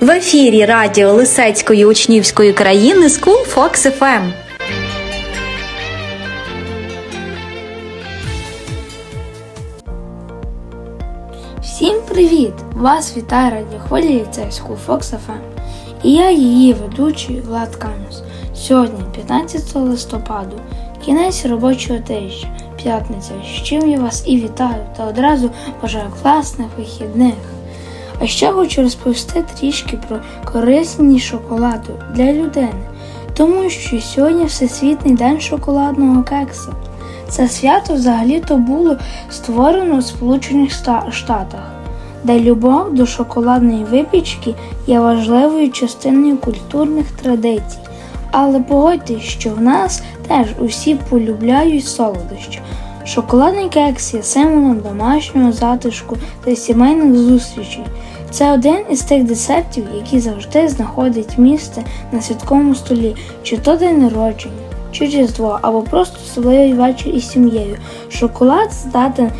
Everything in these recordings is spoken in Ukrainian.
В ефірі радіо Лисецької учнівської країни School Fox FM. Всім привіт! Вас вітає радіохвилі ліцейського Fox FM. І я її ведучий Влад Кам'яс. Сьогодні, 15 листопаду, кінець робочого тижня, п'ятниця, з чим я вас і вітаю та одразу бажаю класних вихідних. А ще хочу розповісти трішки про корисні шоколади для людини, тому що сьогодні Всесвітній день шоколадного кекса. Це свято взагалі-то було створено у Сполучених Штатах, де любов до шоколадної випічки є важливою частиною культурних традицій. Але погодьтесь, що в нас теж усі полюбляють солодощі. Шоколадний кекс є символом домашнього затишку та сімейних зустрічей. Це один із тих десертів, які завжди знаходять місце на святковому столі, чи то день народження, чи різдво, або просто особливий вечір із сім'єю. Шоколад здатен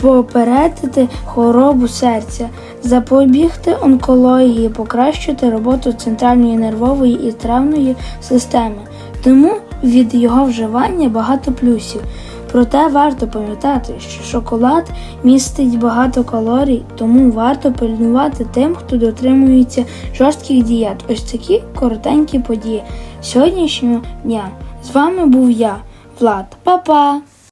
попередити хворобу серця, запобігти онкології, покращити роботу центральної нервової і травної системи. Тому від його вживання багато плюсів. Проте варто пам'ятати, що шоколад містить багато калорій, тому варто пильнувати тим, хто дотримується жорстких дієт. Ось такі коротенькі події сьогоднішнього дня. З вами був я, Влад. Па-па!